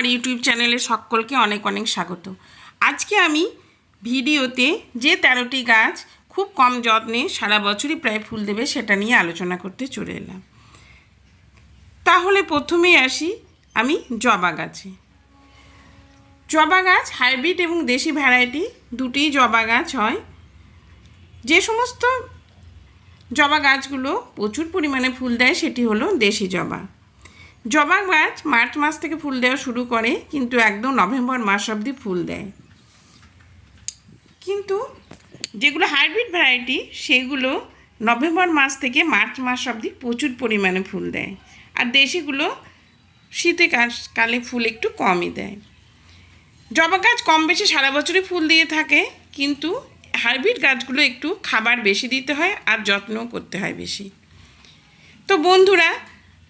আমার ইউটিউব চ্যানেলে সকলকে অনেক অনেক স্বাগত। আজকে আমি ভিডিওতে যে তেরোটি গাছ খুব কম যত্নে সারা বছরই প্রায় ফুল দেবে সেটা নিয়ে আলোচনা করতে চলে এলাম। তাহলে প্রথমেই আসি আমি জবা গাছে। জবা গাছ, হাইব্রিড এবং দেশি ভ্যারাইটি দুটিই জবা গাছ হয়। যে সমস্ত জবা গাছগুলো প্রচুর পরিমাণে ফুল দেয় সেটি হলো দেশি জবা। জবা গাছ মার্চ মাস থেকে ফুল দেওয়া শুরু করে, কিন্তু একদম নভেম্বর মাস অবধি ফুল দেয়। কিন্তু যেগুলো হাইব্রিড ভ্যারাইটি, সেগুলো নভেম্বর মাস থেকে মার্চ মাস অবধি প্রচুর পরিমাণে ফুল দেয়। আর দেশিগুলো শীতে কালে ফুল একটু কমই দেয়। জবা গাছ কম বেশি সারা বছরই ফুল দিয়ে থাকে, কিন্তু হাইব্রিড গাছগুলো একটু খাবার বেশি দিতে হয় আর যত্নও করতে হয় বেশি। তো বন্ধুরা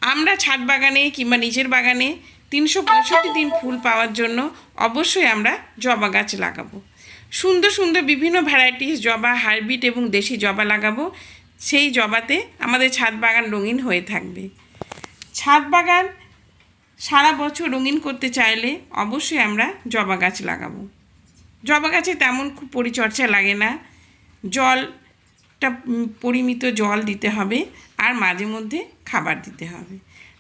আমরা ছাদ বাগানে কিংবা নিজের বাগানে তিনশো পঁয়ষট্টি দিন ফুল পাওয়ার জন্য অবশ্যই আমরা জবা গাছ লাগাবো। সুন্দর সুন্দর বিভিন্ন ভ্যারাইটিস জবা, হাইব্রিড এবং দেশি জবা লাগাবো। সেই জবাতে আমাদের ছাদ বাগান রঙিন হয়ে থাকবে। ছাদ বাগান সারা বছর রঙিন করতে চাইলে অবশ্যই আমরা জবা গাছ লাগাবো। জবা গাছে তেমন খুব পরিচর্যা লাগে না। জলটা পরিমিত জল দিতে হবে। আর মাঝে মধ্যে খাবার দিতে হবে।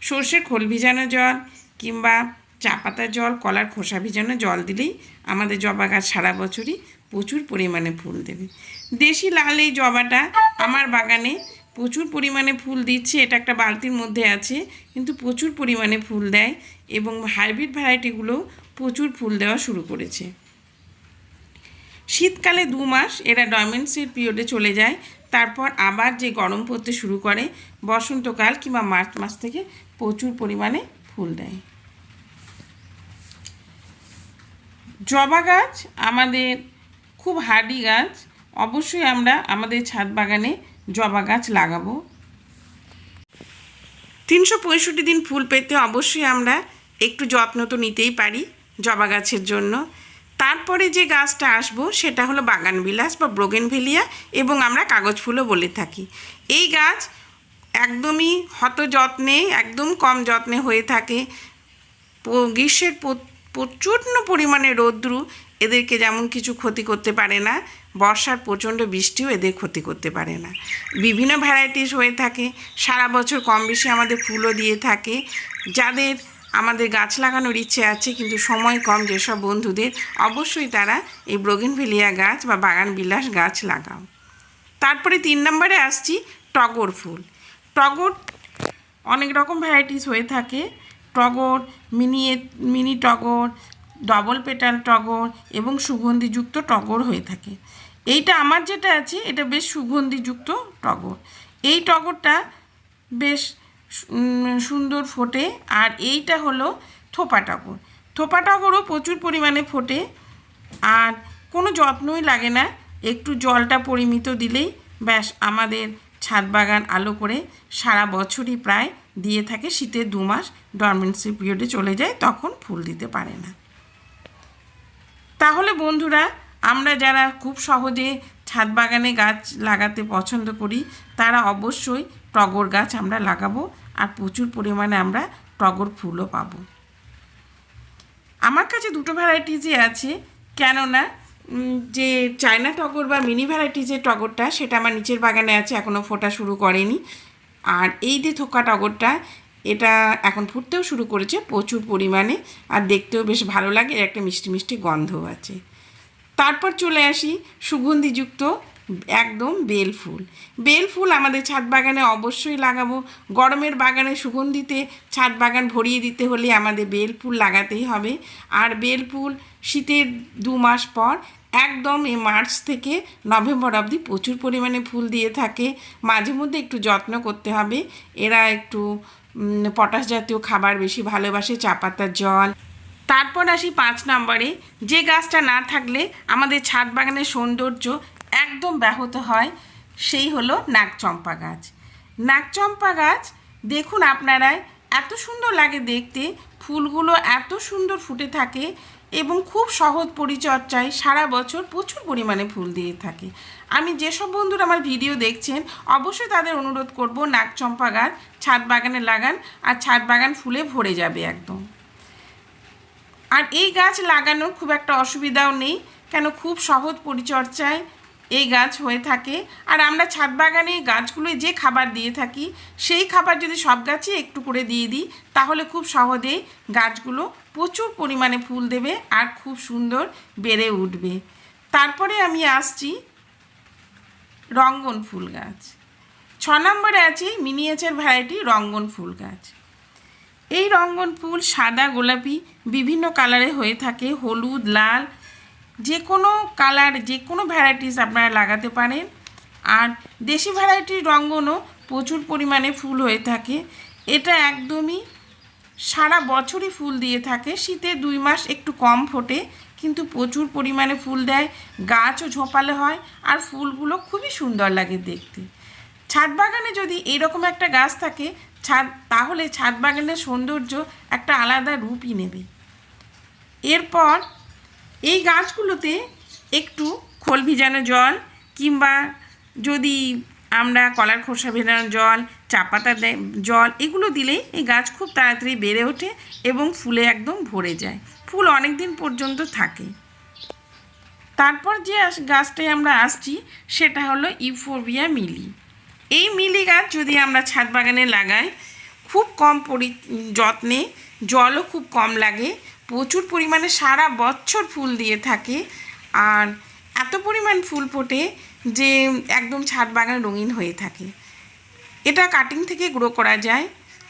সর্ষের খোল ভিজানো জল কিংবা চা পাতার জল, কলার খোসা ভিজানো জল দিলেই আমাদের জবা গাছ সারা বছরই প্রচুর পরিমাণে ফুল দেবে। দেশি লাল এই জবাটা আমার বাগানে প্রচুর পরিমাণে ফুল দিচ্ছে, এটা একটা বালতির মধ্যে আছে, কিন্তু প্রচুর পরিমাণে ফুল দেয় এবং হাইব্রিড ভ্যারাইটিগুলো প্রচুর ফুল দেওয়া শুরু করেছে। শীতকালে দু মাস এরা ডয়মেন্সের পিরিয়ডে চলে যায় তারপর আবার যে গরম পড়তে শুরু করে, বসন্তকাল কিংবা মার্চ মাস থেকে প্রচুর পরিমাণে ফুল দেয়। জবা গাছ আমাদের খুব হার্ডি গাছ, অবশ্যই আমরা আমাদের ছাদ বাগানে জবা গাছ লাগাবো। তিনশো পঁয়ষট্টি দিন ফুল পেতে অবশ্যই আমরা একটু যত্ন তো নিতেই পারি জবা গাছের জন্য। তারপরে যে গাছটা আসব সেটা হলো বাগান বিলাস বা ব্রোগেনভেলিয়া এবং আমরা কাগজ ফুলও বলে থাকি। এই গাছ একদমই হত যত্নে একদম কম যত্নে হয়ে থাকে। গ্রীষ্মের প্রচণ্ড পরিমাণে রৌদ্রু এদেরকে যেমন কিছু ক্ষতি করতে পারে না, বর্ষার প্রচণ্ড বৃষ্টিও এদের ক্ষতি করতে পারে না। বিভিন্ন ভ্যারাইটিস হয়ে থাকে। সারা বছর কম বেশি আমাদের ফুলও দিয়ে থাকে। যাদের আমাদের গাছ লাগানোর ইচ্ছে আছে, কিন্তু সময় কম যেসব বন্ধুদের, অবশ্যই তারা এই ব্রোগেনভেলিয়া গাছ বা বাগান বিলাস গাছ লাগাও। তারপরে তিন নম্বরে আসছি টগর ফুল। টগর অনেক রকম ভ্যারাইটিস হয়ে থাকে। টগর, মিনি মিনি টগর ডবল পেটাল টগর এবং সুগন্ধিযুক্ত টগর হয়ে থাকে। এইটা আমার যেটা আছে, এটা বেশ সুগন্ধিযুক্ত টগর। এই টগরটা বেশ সুন্দর ফোটে। আর এইটা হলো থোপা টগর। থোপা টগরও প্রচুর পরিমাণে ফোটে। আর কোনো যত্নই লাগে না। একটু জলটা পরিমিত দিলেই ব্যাস আমাদের ছাদ বাগান আলো করে সারা বছরই প্রায় দিয়ে থাকে। শীতের দু মাস ডরমেন্সি পিরিয়ডে চলে যায়, তখন ফুল দিতে পারে না। তাহলে বন্ধুরা, আমরা যারা খুব সহজে ছাদ বাগানে গাছ লাগাতে পছন্দ করি, তারা অবশ্যই টগর গাছ আমরা লাগাবো আর প্রচুর পরিমাণে আমরা টগর ফুলও পাবো। আমার কাছে দুটো ভ্যারাইটিজই আছে, কেননা যে চায়না টগর বা মিনি ভ্যারাইটি যে টগরটা, সেটা আমার নিচের বাগানে আছে এখনও ফোটা শুরু করেনি। আর এই যে থোকা টগরটা, এটা এখন ফুটতেও শুরু করেছে প্রচুর পরিমাণে, আর দেখতেও বেশ ভালো লাগে একটা মিষ্টি মিষ্টি গন্ধও আছে। তারপর চলে আসি সুগন্ধিযুক্ত একদম বেল ফুল। বেল ফুল আমাদের ছাদ বাগানে অবশ্যই লাগাবো। গরমের বাগানে সুগন্ধিতে ছাদ বাগান ভরিয়ে দিতে হলে আমাদের বেল ফুল লাগাতেই হবে। আর বেল ফুল শীতের দু মাস পর একদম এই মার্চ থেকে নভেম্বর অবধি প্রচুর পরিমাণে ফুল দিয়ে থাকে। মাঝে মধ্যে একটু যত্ন করতে হবে। এরা একটু পটাশ জাতীয় খাবার বেশি ভালোবাসে, চা পাতার জল তারপর আসি পাঁচ নম্বরে। যে গাছটা না থাকলে আমাদের ছাদ বাগানের সৌন্দর্য একদম ব্যাহত হয়, সেই হলো নাগচম্পা গাছ। নাগচম্পা গাছ, দেখুন আপনারা, এত সুন্দর লাগে দেখতে, ফুলগুলো এত সুন্দর ফুটে থাকে এবং খুব সহজ পরিচর্যায় সারা বছর প্রচুর পরিমাণে ফুল দিয়ে থাকে। আমি যেসব বন্ধুরা আমার ভিডিও দেখছেন, অবশ্যই তাদের অনুরোধ করব, নাগচম্পা গাছ ছাদ বাগানে লাগান আর ছাদ বাগান ফুলে ভরে যাবে একদম। আর এই গাছ লাগানোর খুব একটা অসুবিধাও নেই, কেন খুব সহজ পরিচর্যায় এই গাছ হয়ে থাকে। আর আমরা ছাদ বাগানে গাছগুলোয় যে খাবার দিয়ে থাকি, সেই খাবার যদি সব গাছে একটু করে দিয়ে দিই, তাহলে খুব সহজেই গাছগুলো প্রচুর পরিমাণে ফুল দেবে আর খুব সুন্দর বেড়ে উঠবে। তারপরে আমি আসছি রঙ্গন ফুল গাছ। ছ নম্বরে আছে মিনিয়েচার ভ্যারাইটি রঙ্গন ফুল গাছ। এই রঙ্গন ফুল সাদা, গোলাপি, বিভিন্ন কালারে হয়ে থাকে। হলুদ, লাল, যে কোনো কালার, যে কোনো ভ্যারাইটিস আপনারা লাগাতে পারেন। আর দেশি ভ্যারাইটির রঙ্গনও প্রচুর পরিমাণে ফুল হয়ে থাকে। এটা একদমই সারা বছরই ফুল দিয়ে থাকে। শীতে দুই মাস একটু কম ফোটে, কিন্তু প্রচুর পরিমাণে ফুল দেয়। গাছও ঝোপালো হয়, আর ফুলগুলো খুবই সুন্দর লাগে দেখতে। ছাদ বাগানে যদি এরকম একটা গাছ থাকে, ছাদ, তাহলে ছাদ বাগানের সৌন্দর্য একটা আলাদা রূপই নেবে। এরপর এই গাছগুলোতে একটু খোল ভিজানো জল, কিংবা যদি আমরা কলার খোসা ভেজানো জল, চা পাতা জল, এগুলো দিলেই এই গাছ খুব তাড়াতাড়ি বেড়ে ওঠে এবং ফুলে একদম ভরে যায়। ফুল অনেক দিন পর্যন্ত থাকে। তারপর যে গাছটায় আমরা আসছি, সেটা হলো ইউফোরবিয়া মিলি। এই মিলি গাছ যদি আমরা ছাদ বাগানে লাগাই, খুব কম পরি, যত্নে, জলও খুব কম লাগে, প্রচুর পরিমাণে সারা বছর ফুল দিয়ে থাকে, আর এত পরিমাণ ফুল ফোটে যে একদম ছাদ বাগান রঙিন হয়ে থাকে। এটা কাটিং থেকে গ্রো করা যায়,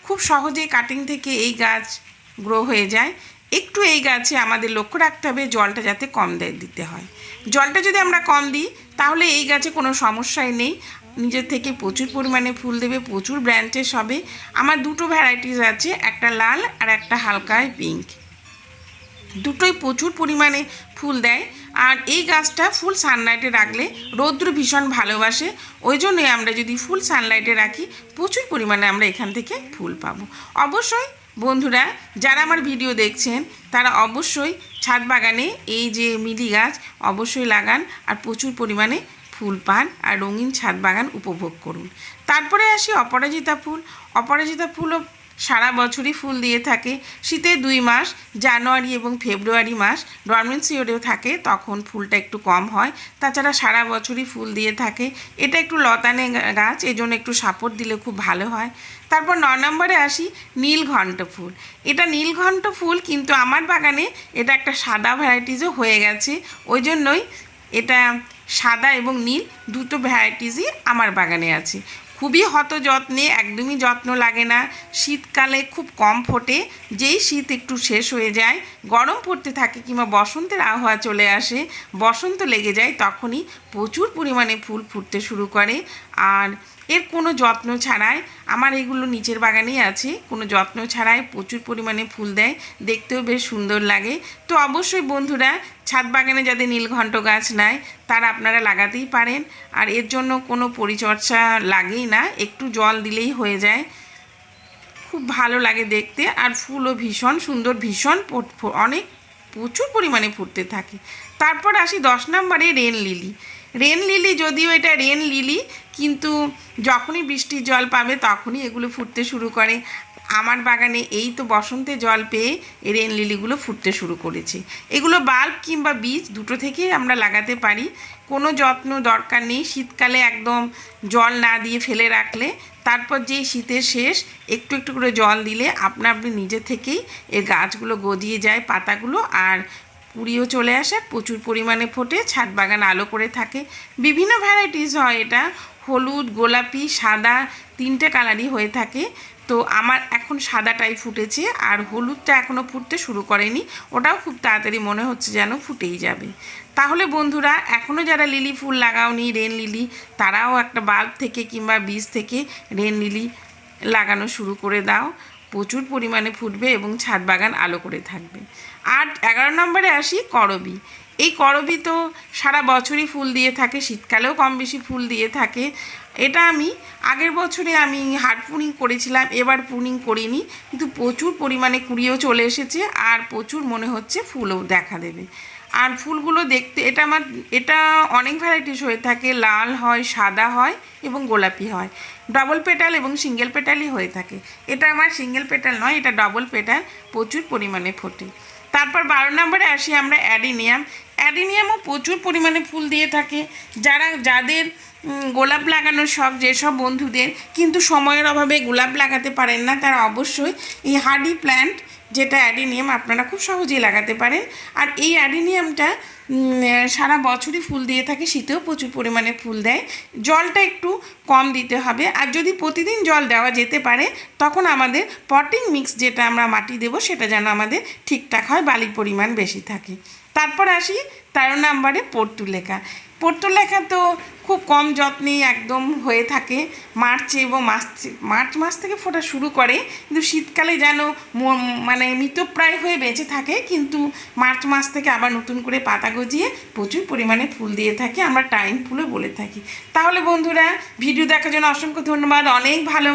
খুব সহজেই কাটিং থেকে এই গাছ গ্রো হয়ে যায়। একটু এই গাছে আমাদের লক্ষ্য রাখতে হবে জলটা যাতে কম দিতে হয়। জলটা যদি আমরা কম দিই, তাহলে এই গাছে কোনো সমস্যাই নেই। নিজের থেকে প্রচুর পরিমাণে ফুল দেবে, প্রচুর ব্র্যান্চেস হবে আমার দুটো ভ্যারাইটিস আছে, একটা লাল আর একটা হালকায় পিঙ্ক। দুটোই প্রচুর পরিমাণে ফুল দেয়। আর এই গাছটা ফুল সানলাইটে রাখলে রৌদ্র ভীষণ ভালোবাসে। ওই জন্যই আমরা যদি ফুল সানলাইটে রাখি, প্রচুর পরিমাণে আমরা এখান থেকে ফুল পাবো। অবশ্যই বন্ধুরা, যারা আমার ভিডিও দেখছেন, তারা অবশ্যই ছাদ বাগানে এই যে মিলি গাছ অবশ্যই লাগান আর প্রচুর পরিমাণে ফুল পান আর রঙিন ছাদ বাগান উপভোগ করুন। তারপরে আসি অপরাজিতা ফুল। অপরাজিতা ফুলও সারা বছরই ফুল দিয়ে থাকে। শীতের দুই মাস, জানুয়ারি এবং ফেব্রুয়ারি মাস ডরমেন্সি ওডেও থাকে, তখন ফুলটা একটু কম হয়। তাছাড়া সারা বছরই ফুল দিয়ে থাকে। এটা একটু লতানে গাছ, এজন্য একটু সাপোর্ট দিলে খুব ভালো হয়। তারপর ন নম্বরে আসি নীলঘণ্ট ফুল। এটা নীলঘণ্ট ফুল কিন্তু আমার বাগানে এটা একটা সাদা ভ্যারাইটিসও হয়ে গেছে। ওই জন্যই এটা সাদা এবং নীল দুটো ভ্যারাইটিসই আমার বাগানে আছে। খুবই হত যত্নে একদমই যত্ন লাগে না। শীতকালে খুব কম ফোটে, যেই শীত একটু শেষ হয়ে যায়, গরম পড়তে থাকে কিংবা বসন্তের আবহাওয়া চলে আসে, বসন্ত লেগে যায়, তখনই প্রচুর পরিমাণে ফুল ফুটতে শুরু করে। আর এর কোনো যত্ন ছাড়াই আমার এগুলো নিচের বাগানেই আছে, কোনো যত্ন ছাড়াই প্রচুর পরিমাণে ফুল দেয়, দেখতেও বেশ সুন্দর লাগে। তো অবশ্যই বন্ধুরা, ছাদ বাগানে যাদের নীলঘণ্ট গাছ নাই, তারা আপনারা লাগাতেই পারেন। আর এর জন্য কোনো পরিচর্যা লাগেই না, একটু জল দিলেই হয়ে যায়। খুব ভালো লাগে দেখতে, আর ফুলও ভীষণ সুন্দর, ভীষণ অনেক প্রচুর পরিমাণে ফুটতে থাকে। তারপর আসি দশ নম্বরে রেন লিলি রেন লিলি, যদিও এটা রেন লিলি, কিন্তু যখনই বৃষ্টির জল পাবে তখনই এগুলো ফুটতে শুরু করে। আমার বাগানে এই তো বসন্তে জল পেয়ে রেন লিলিগুলো ফুটতে শুরু করেছে। এগুলো বাল্ব কিংবা বীজ দুটো থেকেই আমরা লাগাতে পারি। কোনো যত্ন দরকার নেই। শীতকালে একদম জল না দিয়ে ফেলে রাখলে, তারপর যেই শীতের শেষ, একটু একটু করে জল দিলে আপনা আপনি নিজে থেকেই এর গাছগুলো গজিয়ে যায়, পাতাগুলো, আর পুড়িও চলে আসে, প্রচুর পরিমাণে ফোটে, ছাদ বাগান আলো করে থাকে। বিভিন্ন ভ্যারাইটিস হয় এটা, হলুদ, গোলাপি, সাদা, তিনটে কালারই হয়ে থাকে। তো আমার এখন সাদাটাই ফুটেছে, আর হলুদটা এখনও ফুটতে শুরু করেনি। ওটাও খুব তাড়াতাড়ি মনে হচ্ছে যেন ফুটেই যাবে। তাহলে বন্ধুরা এখনও যারা লিলি ফুল লাগাওনি রেন লিলি তারাও একটা বাল্ব থেকে কিংবা বীজ থেকে রেন লিলি লাগানো শুরু করে দাও। প্রচুর পরিমাণে ফুটবে এবং ছাদ বাগান আলো করে থাকবে। আর এগারো নম্বরে আসি করবি। এই করবি তো সারা বছরই ফুল দিয়ে থাকে, শীতকালেও কম বেশি ফুল দিয়ে থাকে। এটা আমি, আগের বছরে আমি হাট পুনিং করেছিলাম, এবার পুনিং করিনি। কিন্তু প্রচুর পরিমাণে কুড়িয়েও চলে এসেছে আর প্রচুর মনে হচ্ছে ফুলও দেখা দেবে। আর ফুলগুলো দেখতে, এটা আমার, এটা অনেক ভ্যারাইটিস হয়ে থাকে। লাল হয়, সাদা হয় এবং গোলাপি হয়। ডবল পেটাল এবং সিঙ্গেল পেটালই হয়ে থাকে। এটা আমার সিঙ্গেল পেটাল নয়, এটা ডবল পেটাল প্রচুর পরিমাণে ফোটে। তারপর বারো নম্বরে আসি আমরা অ্যাডিনিয়াম। অ্যাডিনিয়ামও প্রচুর পরিমাণে ফুল দিয়ে থাকে। যারা, যাদের গোলাপ লাগানোর শখ যেসব বন্ধুদের, কিন্তু সময়ের অভাবে গোলাপ লাগাতে পারেন না, তারা অবশ্যই এই হার্ডি প্ল্যান্ট যেটা অ্যাডিনিয়াম আপনারা খুব সহজেই লাগাতে পারেন। আর এই অ্যাডিনিয়ামটা সারা বছরই ফুল দিয়ে থাকে, শীতেও প্রচুর পরিমাণে ফুল দেয়। জলটা একটু কম দিতে হবে। আর যদি প্রতিদিন জল দেওয়া যেতে পারে, তখন আমাদের পটিং মিক্স যেটা আমরা মাটি দেব, সেটা যেন আমাদের ঠিকঠাক হয়, বালির পরিমাণ বেশি থাকে। তারপর আসি তেরো নম্বরে পর্তুলেখা পর্তুলেখা তো খুব কম যত্নেই একদম হয়ে থাকে। মার্চে এবং মাস মার্চ মাস থেকে ফোটা শুরু করে। কিন্তু শীতকালে যেন মানে মৃতপ্রায় হয়ে বেঁচে থাকে, কিন্তু মার্চ মাস থেকে আবার নতুন করে পাতা গজিয়ে প্রচুর পরিমাণে ফুল দিয়ে থাকে। আমরা টাইম ফুলও বলে থাকি। তাহলে বন্ধুরা, ভিডিও দেখার জন্য অসংখ্য ধন্যবাদ। অনেক ভালো